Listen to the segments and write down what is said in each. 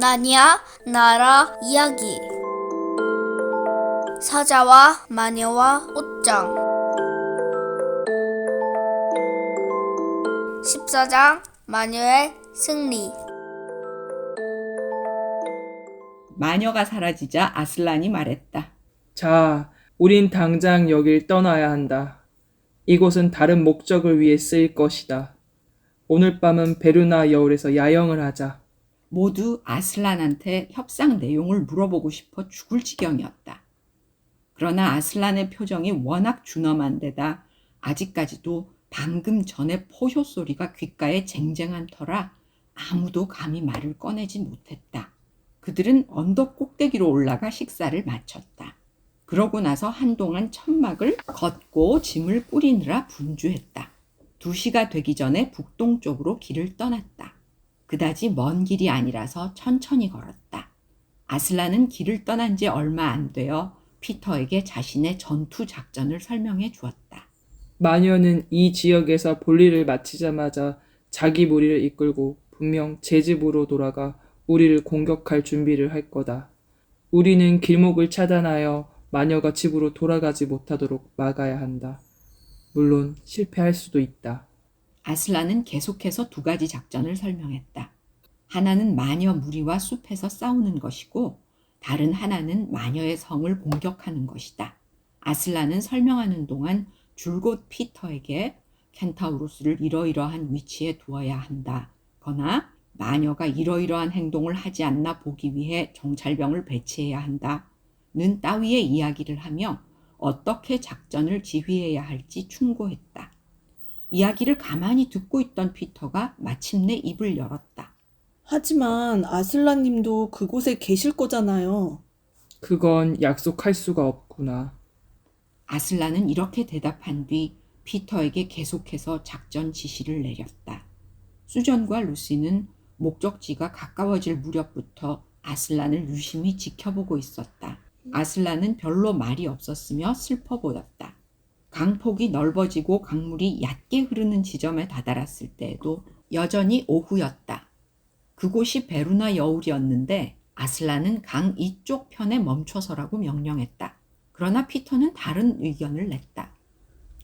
나니아 나라 이야기 사자와 마녀와 옷장 14장 마녀의 승리 마녀가 사라지자 아슬란이 말했다. 자, 우린 당장 여길 떠나야 한다. 이곳은 다른 목적을 위해 쓰일 것이다. 오늘 밤은 베르나 여울에서 야영을 하자. 모두 아슬란한테 협상 내용을 물어보고 싶어 죽을 지경이었다. 그러나 아슬란의 표정이 워낙 준엄한 데다 아직까지도 방금 전에 포효 소리가 귓가에 쟁쟁한 터라 아무도 감히 말을 꺼내지 못했다. 그들은 언덕 꼭대기로 올라가 식사를 마쳤다. 그러고 나서 한동안 천막을 걷고 짐을 꾸리느라 분주했다. 2시가 되기 전에 북동쪽으로 길을 떠났다. 그다지 먼 길이 아니라서 천천히 걸었다. 아슬란은 길을 떠난 지 얼마 안 되어 피터에게 자신의 전투 작전을 설명해 주었다. 마녀는 이 지역에서 볼일을 마치자마자 자기 무리를 이끌고 분명 제 집으로 돌아가 우리를 공격할 준비를 할 거다. 우리는 길목을 차단하여 마녀가 집으로 돌아가지 못하도록 막아야 한다. 물론 실패할 수도 있다. 아슬란은 계속해서 두 가지 작전을 설명했다. 하나는 마녀 무리와 숲에서 싸우는 것이고 다른 하나는 마녀의 성을 공격하는 것이다. 아슬란은 설명하는 동안 줄곧 피터에게 켄타우로스를 이러이러한 위치에 두어야 한다. 거나 마녀가 이러이러한 행동을 하지 않나 보기 위해 정찰병을 배치해야 한다. 는 따위의 이야기를 하며 어떻게 작전을 지휘해야 할지 충고했다. 이야기를 가만히 듣고 있던 피터가 마침내 입을 열었다. 하지만 아슬라님도 그곳에 계실 거잖아요. 그건 약속할 수가 없구나. 아슬란은 이렇게 대답한 뒤 피터에게 계속해서 작전 지시를 내렸다. 수전과 루시는 목적지가 가까워질 무렵부터 아슬란을 유심히 지켜보고 있었다. 아슬란은 별로 말이 없었으며 슬퍼 보였다. 강폭이 넓어지고 강물이 얕게 흐르는 지점에 다다랐을 때에도 여전히 오후였다. 그곳이 베루나 여울이었는데 아슬란은 강 이쪽 편에 멈춰서라고 명령했다. 그러나 피터는 다른 의견을 냈다.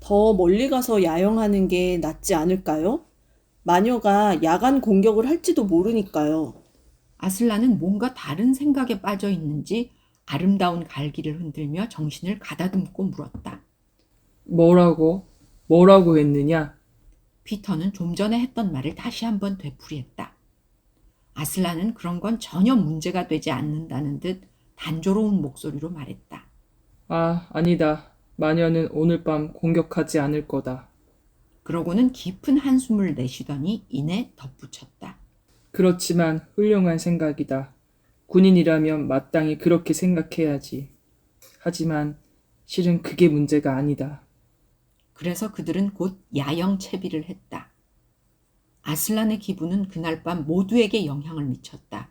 더 멀리 가서 야영하는 게 낫지 않을까요? 마녀가 야간 공격을 할지도 모르니까요. 아슬란은 뭔가 다른 생각에 빠져 있는지 아름다운 갈기를 흔들며 정신을 가다듬고 물었다. 뭐라고? 뭐라고 했느냐? 피터는 좀 전에 했던 말을 다시 한번 되풀이했다. 아슬란은 그런 건 전혀 문제가 되지 않는다는 듯 단조로운 목소리로 말했다. 아, 아니다. 마녀는 오늘 밤 공격하지 않을 거다. 그러고는 깊은 한숨을 내쉬더니 이내 덧붙였다. 그렇지만 훌륭한 생각이다. 군인이라면 마땅히 그렇게 생각해야지. 하지만 실은 그게 문제가 아니다. 그래서 그들은 곧 야영 채비를 했다. 아슬란의 기분은 그날 밤 모두에게 영향을 미쳤다.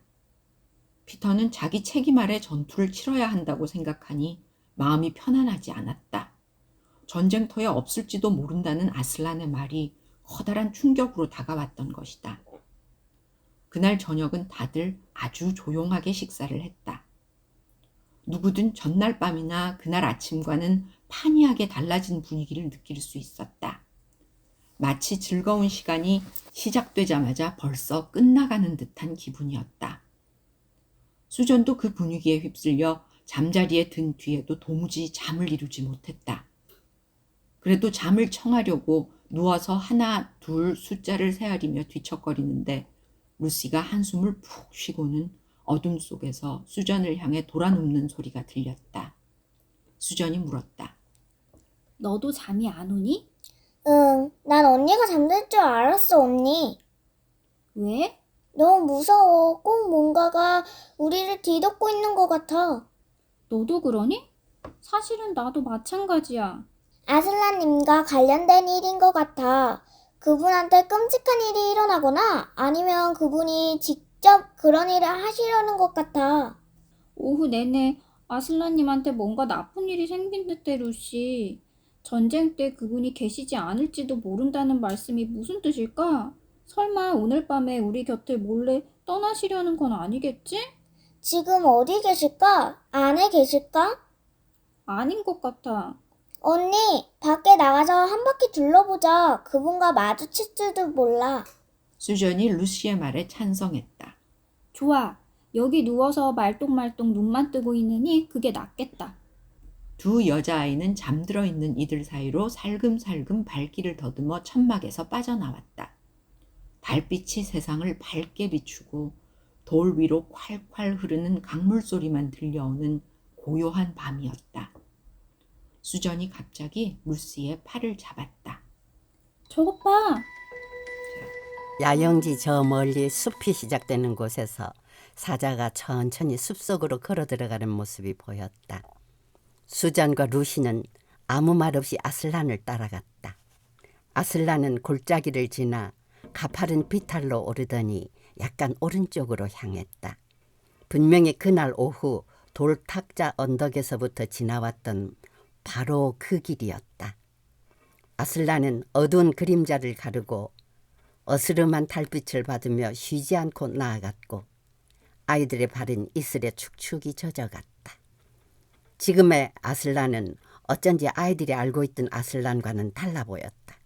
피터는 자기 책임 아래 전투를 치러야 한다고 생각하니 마음이 편안하지 않았다. 전쟁터에 없을지도 모른다는 아슬란의 말이 커다란 충격으로 다가왔던 것이다. 그날 저녁은 다들 아주 조용하게 식사를 했다. 누구든 전날 밤이나 그날 아침과는 판이하게 달라진 분위기를 느낄 수 있었다. 마치 즐거운 시간이 시작되자마자 벌써 끝나가는 듯한 기분이었다. 수전도 그 분위기에 휩쓸려 잠자리에 든 뒤에도 도무지 잠을 이루지 못했다. 그래도 잠을 청하려고 누워서 하나, 둘 숫자를 세아리며 뒤척거리는데 루시가 한숨을 푹 쉬고는 어둠 속에서 수전을 향해 돌아눕는 소리가 들렸다. 수전이 물었다. 너도 잠이 안 오니? 응, 난 언니가 잠들 줄 알았어, 언니. 왜? 너무 무서워. 꼭 뭔가가 우리를 뒤덮고 있는 것 같아. 너도 그러니? 사실은 나도 마찬가지야. 아슬라님과 관련된 일인 것 같아. 그분한테 끔찍한 일이 일어나거나 아니면 그분이 직접 그런 일을 하시려는 것 같아. 오후 내내 아슬라님한테 뭔가 나쁜 일이 생긴 듯해, 루시. 전쟁 때 그분이 계시지 않을지도 모른다는 말씀이 무슨 뜻일까? 설마 오늘 밤에 우리 곁을 몰래 떠나시려는 건 아니겠지? 지금 어디 계실까? 안에 계실까? 아닌 것 같아. 언니, 밖에 나가서 한 바퀴 둘러보자. 그분과 마주칠지도 몰라. 수전이 루시의 말에 찬성했다. 좋아. 여기 누워서 말똥말똥 눈만 뜨고 있느니 그게 낫겠다. 두 여자아이는 잠들어 있는 이들 사이로 살금살금 발길을 더듬어 천막에서 빠져나왔다. 달빛이 세상을 밝게 비추고 돌 위로 콸콸 흐르는 강물 소리만 들려오는 고요한 밤이었다. 수전이 갑자기 루시의 팔을 잡았다. 저것 봐. 야영지 저 멀리 숲이 시작되는 곳에서 사자가 천천히 숲속으로 걸어 들어가는 모습이 보였다. 수잔과 루시는 아무 말 없이 아슬란을 따라갔다. 아슬란은 골짜기를 지나 가파른 비탈로 오르더니 약간 오른쪽으로 향했다. 분명히 그날 오후 돌탁자 언덕에서부터 지나왔던 바로 그 길이었다. 아슬란은 어두운 그림자를 가르고 어스름한 달빛을 받으며 쉬지 않고 나아갔고 아이들의 발은 이슬에 축축이 젖어갔다. 지금의 아슬란은 어쩐지 아이들이 알고 있던 아슬란과는 달라 보였다.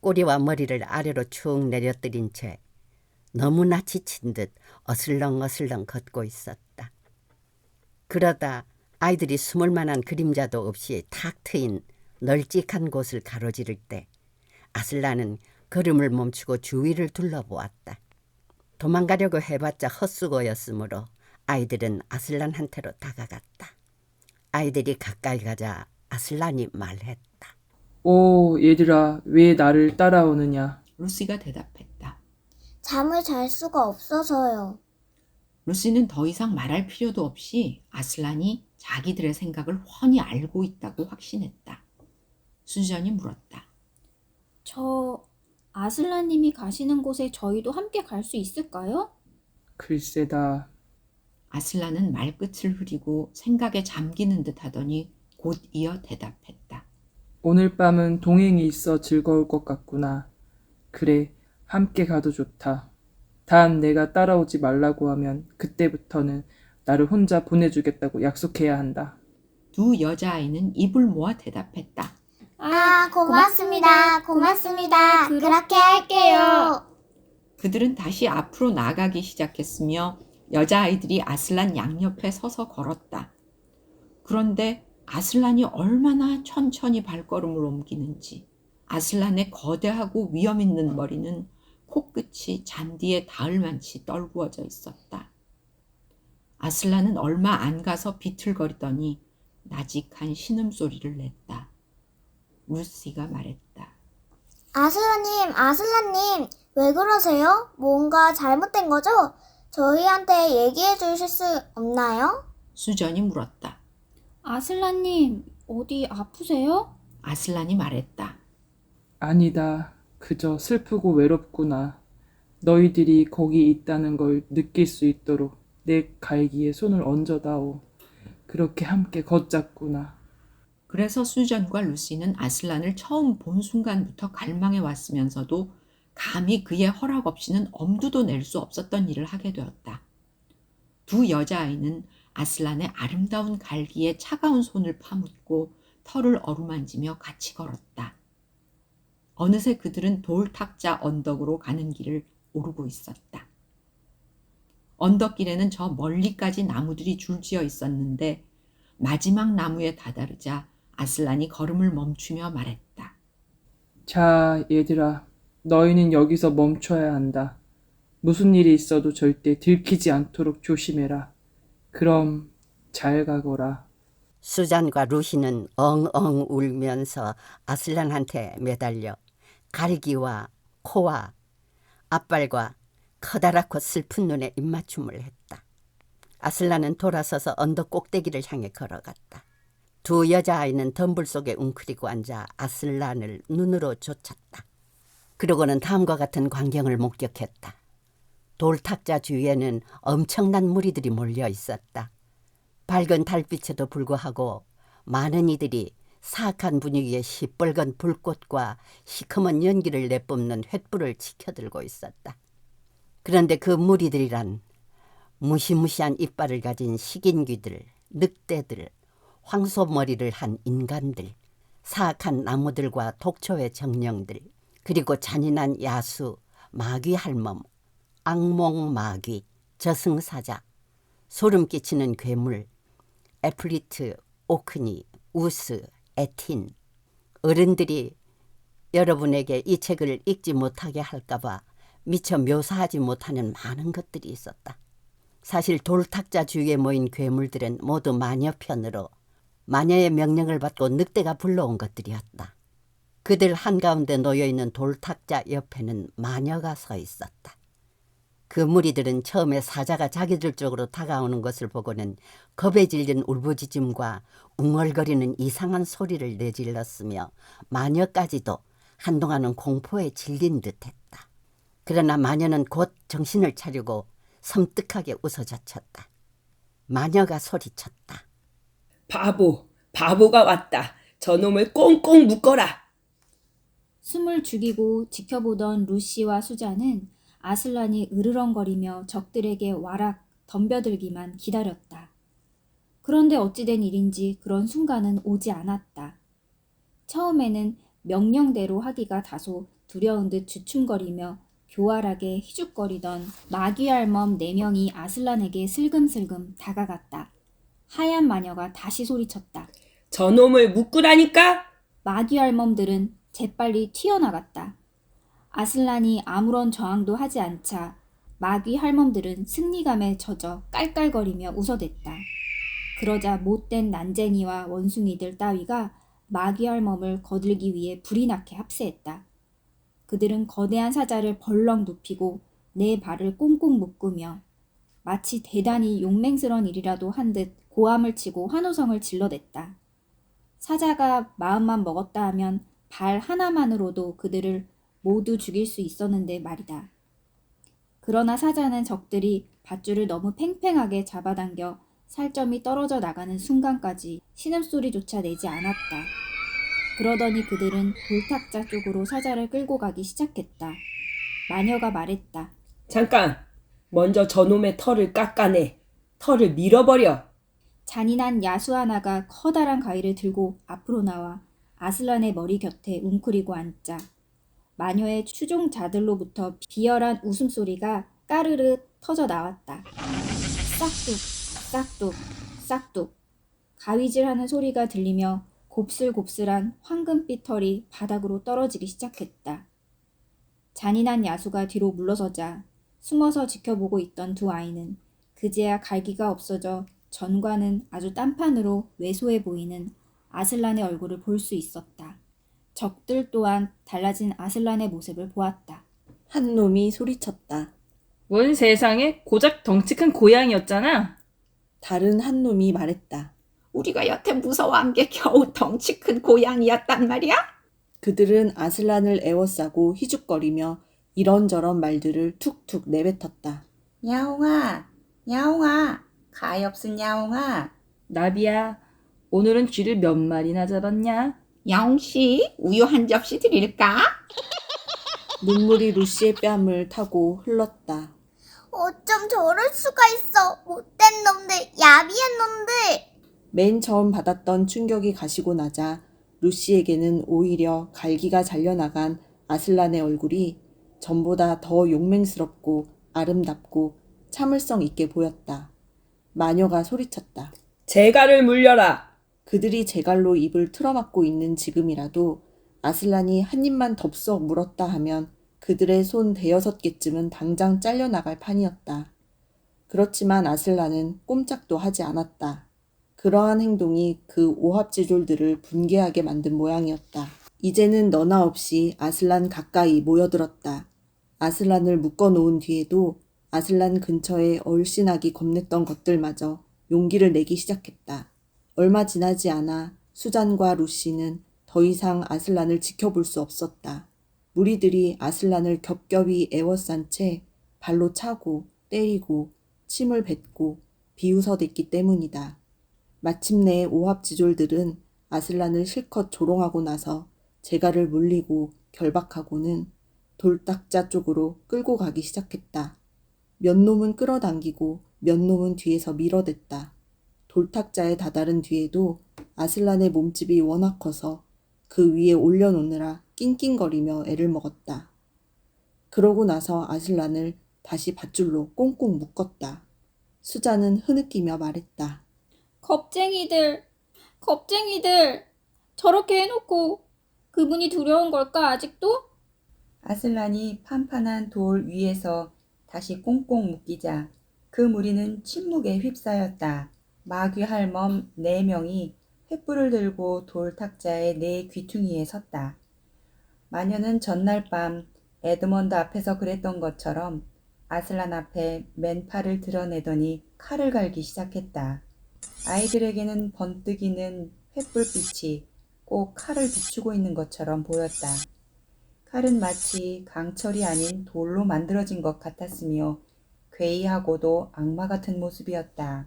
꼬리와 머리를 아래로 축 내려뜨린 채 너무나 지친 듯 어슬렁어슬렁 걷고 있었다. 그러다 아이들이 숨을 만한 그림자도 없이 탁 트인 널찍한 곳을 가로지를 때 아슬란은 걸음을 멈추고 주위를 둘러보았다. 도망가려고 해봤자 헛수고였으므로 아이들은 아슬란한테로 다가갔다. 아이들이 가까이 가자 아슬란이 말했다. 오, 얘들아, 왜 나를 따라오느냐? 루시가 대답했다. 잠을 잘 수가 없어서요. 루시는 더 이상 말할 필요도 없이 아슬란이 자기들의 생각을 훤히 알고 있다고 확신했다. 수전이 물었다. 저 아슬라님이 가시는 곳에 저희도 함께 갈 수 있을까요? 글쎄다. 아슬란은 말끝을 흐리고 생각에 잠기는 듯 하더니 곧 이어 대답했다. 오늘 밤은 동행이 있어 즐거울 것 같구나. 그래, 함께 가도 좋다. 단 내가 따라오지 말라고 하면 그때부터는 나를 혼자 보내주겠다고 약속해야 한다. 두 여자아이는 입을 모아 대답했다. 아, 고맙습니다. 고맙습니다. 그렇게 할게요. 그들은 다시 앞으로 나가기 시작했으며 여자아이들이 아슬란 양옆에 서서 걸었다. 그런데 아슬란이 얼마나 천천히 발걸음을 옮기는지 아슬란의 거대하고 위험 있는 머리는 코끝이 잔디에 닿을 만치 떨구어져 있었다. 아슬란은 얼마 안 가서 비틀거리더니 나직한 신음소리를 냈다. 루시가 말했다. 아슬라님, 아슬라님, 왜 그러세요? 뭔가 잘못된 거죠? 저희한테 얘기해 주실 수 없나요? 수전이 물었다. 아슬라님, 어디 아프세요? 아슬란이 말했다. 아니다. 그저 슬프고 외롭구나. 너희들이 거기 있다는 걸 느낄 수 있도록 내 갈기에 손을 얹어다오. 그렇게 함께 걷자꾸나. 그래서 수전과 루시는 아슬란을 처음 본 순간부터 갈망해 왔으면서도 감히 그의 허락 없이는 엄두도 낼 수 없었던 일을 하게 되었다. 두 여자아이는 아슬란의 아름다운 갈기에 차가운 손을 파묻고 털을 어루만지며 같이 걸었다. 어느새 그들은 돌탁자 언덕으로 가는 길을 오르고 있었다. 언덕길에는 저 멀리까지 나무들이 줄지어 있었는데 마지막 나무에 다다르자 아슬란이 걸음을 멈추며 말했다. 자, 얘들아. 너희는 여기서 멈춰야 한다. 무슨 일이 있어도 절대 들키지 않도록 조심해라. 그럼 잘 가거라. 수잔과 루시는 엉엉 울면서 아슬란한테 매달려 가리기와 코와 앞발과 커다랗고 슬픈 눈에 입맞춤을 했다. 아슬란은 돌아서서 언덕 꼭대기를 향해 걸어갔다. 두 여자아이는 덤불 속에 웅크리고 앉아 아슬란을 눈으로 쫓았다. 그러고는 다음과 같은 광경을 목격했다. 돌탁자 주위에는 엄청난 무리들이 몰려 있었다. 밝은 달빛에도 불구하고 많은 이들이 사악한 분위기에 시뻘건 불꽃과 시커먼 연기를 내뿜는 횃불을 치켜들고 있었다. 그런데 그 무리들이란 무시무시한 이빨을 가진 식인귀들, 늑대들, 황소머리를 한 인간들, 사악한 나무들과 독초의 정령들, 그리고 잔인한 야수, 마귀 할멈, 악몽 마귀, 저승사자, 소름 끼치는 괴물, 에플리트, 오크니, 우스, 에틴. 어른들이 여러분에게 이 책을 읽지 못하게 할까봐 미처 묘사하지 못하는 많은 것들이 있었다. 사실 돌탁자 주위에 모인 괴물들은 모두 마녀 편으로 마녀의 명령을 받고 늑대가 불러온 것들이었다. 그들 한가운데 놓여있는 돌탁자 옆에는 마녀가 서 있었다. 그 무리들은 처음에 사자가 자기들 쪽으로 다가오는 것을 보고는 겁에 질린 울부짖음과 웅얼거리는 이상한 소리를 내질렀으며 마녀까지도 한동안은 공포에 질린 듯했다. 그러나 마녀는 곧 정신을 차리고 섬뜩하게 웃어젖혔다. 마녀가 소리쳤다. 바보, 바보가 왔다. 저놈을 꽁꽁 묶어라. 숨을 죽이고 지켜보던 루시와 수잔은 아슬란이 으르렁거리며 적들에게 와락 덤벼들기만 기다렸다. 그런데 어찌된 일인지 그런 순간은 오지 않았다. 처음에는 명령대로 하기가 다소 두려운 듯 주춤거리며 교활하게 희죽거리던 마귀알멈 네 명이 아슬란에게 슬금슬금 다가갔다. 하얀 마녀가 다시 소리쳤다. 저놈을 묶으라니까? 마귀알멈들은 재빨리 튀어나갔다. 아슬란이 아무런 저항도 하지 않자 마귀 할멈들은 승리감에 젖어 깔깔거리며 웃어댔다. 그러자 못된 난쟁이와 원숭이들 따위가 마귀 할멈을 거들기 위해 불이 나게 합세했다. 그들은 거대한 사자를 벌렁 눕히고 네 발을 꽁꽁 묶으며 마치 대단히 용맹스런 일이라도 한 듯 고함을 치고 환호성을 질러댔다. 사자가 마음만 먹었다 하면 발 하나만으로도 그들을 모두 죽일 수 있었는데 말이다. 그러나 사자는 적들이 밧줄을 너무 팽팽하게 잡아당겨 살점이 떨어져 나가는 순간까지 신음소리조차 내지 않았다. 그러더니 그들은 돌탁자 쪽으로 사자를 끌고 가기 시작했다. 마녀가 말했다. 잠깐. 먼저 저놈의 털을 깎아내. 털을 밀어버려. 잔인한 야수 하나가 커다란 가위를 들고 앞으로 나와 아슬란의 머리 곁에 웅크리고 앉자 마녀의 추종자들로부터 비열한 웃음소리가 까르르 터져 나왔다. 싹둑, 싹둑, 싹둑. 가위질하는 소리가 들리며 곱슬곱슬한 황금빛 털이 바닥으로 떨어지기 시작했다. 잔인한 야수가 뒤로 물러서자 숨어서 지켜보고 있던 두 아이는 그제야 갈기가 없어져 전과는 아주 딴판으로 왜소해 보이는 아슬란의 얼굴을 볼 수 있었다. 적들 또한 달라진 아슬란의 모습을 보았다. 한 놈이 소리쳤다. 원 세상에 고작 덩치 큰 고양이였잖아. 다른 한 놈이 말했다. 우리가 여태 무서워한 게 겨우 덩치 큰 고양이였단 말이야? 그들은 아슬란을 에워싸고 희죽거리며 이런저런 말들을 툭툭 내뱉었다. 야옹아, 야옹아, 가엾은 야옹아. 나비야, 오늘은 쥐를 몇 마리나 잡았냐? 야옹씨, 우유 한 접시 드릴까? 눈물이 루시의 뺨을 타고 흘렀다. 어쩜 저럴 수가 있어. 못된 놈들, 야비한 놈들. 맨 처음 받았던 충격이 가시고 나자 루시에게는 오히려 갈기가 잘려나간 아슬란의 얼굴이 전보다 더 용맹스럽고 아름답고 참을성 있게 보였다. 마녀가 소리쳤다. 제갈을 물려라. 그들이 제갈로 입을 틀어막고 있는 지금이라도 아슬란이 한 입만 덥석 물었다 하면 그들의 손 대여섯 개쯤은 당장 잘려나갈 판이었다. 그렇지만 아슬란은 꼼짝도 하지 않았다. 그러한 행동이 그 오합지졸들을 분개하게 만든 모양이었다. 이제는 너나 없이 아슬란 가까이 모여들었다. 아슬란을 묶어놓은 뒤에도 아슬란 근처에 얼씬하기 겁냈던 것들마저 용기를 내기 시작했다. 얼마 지나지 않아 수잔과 루시는 더 이상 아슬란을 지켜볼 수 없었다. 무리들이 아슬란을 겹겹이 에워싼 채 발로 차고 때리고 침을 뱉고 비웃어댔기 때문이다. 마침내 오합지졸들은 아슬란을 실컷 조롱하고 나서 제갈을 물리고 결박하고는 돌딱자 쪽으로 끌고 가기 시작했다. 몇 놈은 끌어당기고 몇 놈은 뒤에서 밀어댔다. 돌탁자에 다다른 뒤에도 아슬란의 몸집이 워낙 커서 그 위에 올려놓느라 낑낑거리며 애를 먹었다. 그러고 나서 아슬란을 다시 밧줄로 꽁꽁 묶었다. 수자는 흐느끼며 말했다. 겁쟁이들, 겁쟁이들. 저렇게 해놓고 그분이 두려운 걸까, 아직도? 아슬란이 판판한 돌 위에서 다시 꽁꽁 묶이자 그 무리는 침묵에 휩싸였다. 마귀 할멈 네 명이 횃불을 들고 돌 탁자의 네 귀퉁이에 섰다. 마녀는 전날 밤 에드먼드 앞에서 그랬던 것처럼 아슬란 앞에 맨팔을 드러내더니 칼을 갈기 시작했다. 아이들에게는 번뜩이는 횃불빛이 꼭 칼을 비추고 있는 것처럼 보였다. 칼은 마치 강철이 아닌 돌로 만들어진 것 같았으며 괴이하고도 악마 같은 모습이었다.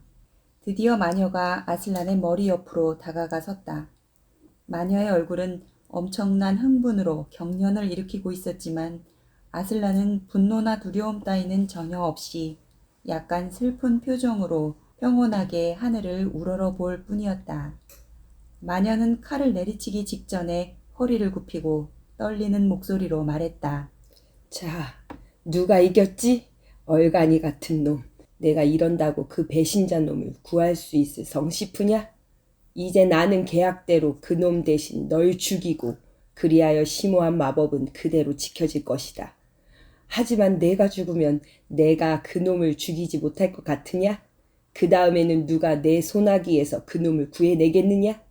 드디어 마녀가 아슬란의 머리 옆으로 다가가 섰다. 마녀의 얼굴은 엄청난 흥분으로 경련을 일으키고 있었지만 아슬란은 분노나 두려움 따위는 전혀 없이 약간 슬픈 표정으로 평온하게 하늘을 우러러 볼 뿐이었다. 마녀는 칼을 내리치기 직전에 허리를 굽히고 떨리는 목소리로 말했다. 자, 누가 이겼지? 얼간이 같은 놈. 내가 이런다고 그 배신자 놈을 구할 수 있을 성시프냐? 이제 나는 계약대로 그 놈 대신 널 죽이고 그리하여 심오한 마법은 그대로 지켜질 것이다. 하지만 내가 죽으면 내가 그 놈을 죽이지 못할 것 같으냐? 그 다음에는 누가 내 소나기에서 그 놈을 구해내겠느냐?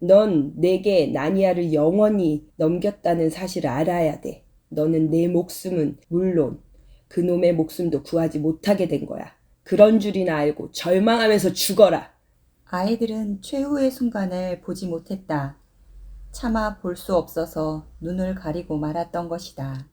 넌 내게 나니아를 영원히 넘겼다는 사실을 알아야 돼. 너는 내 목숨은 물론 그 놈의 목숨도 구하지 못하게 된 거야. 그런 줄이나 알고 절망하면서 죽어라. 아이들은 최후의 순간을 보지 못했다. 차마 볼 수 없어서 눈을 가리고 말았던 것이다.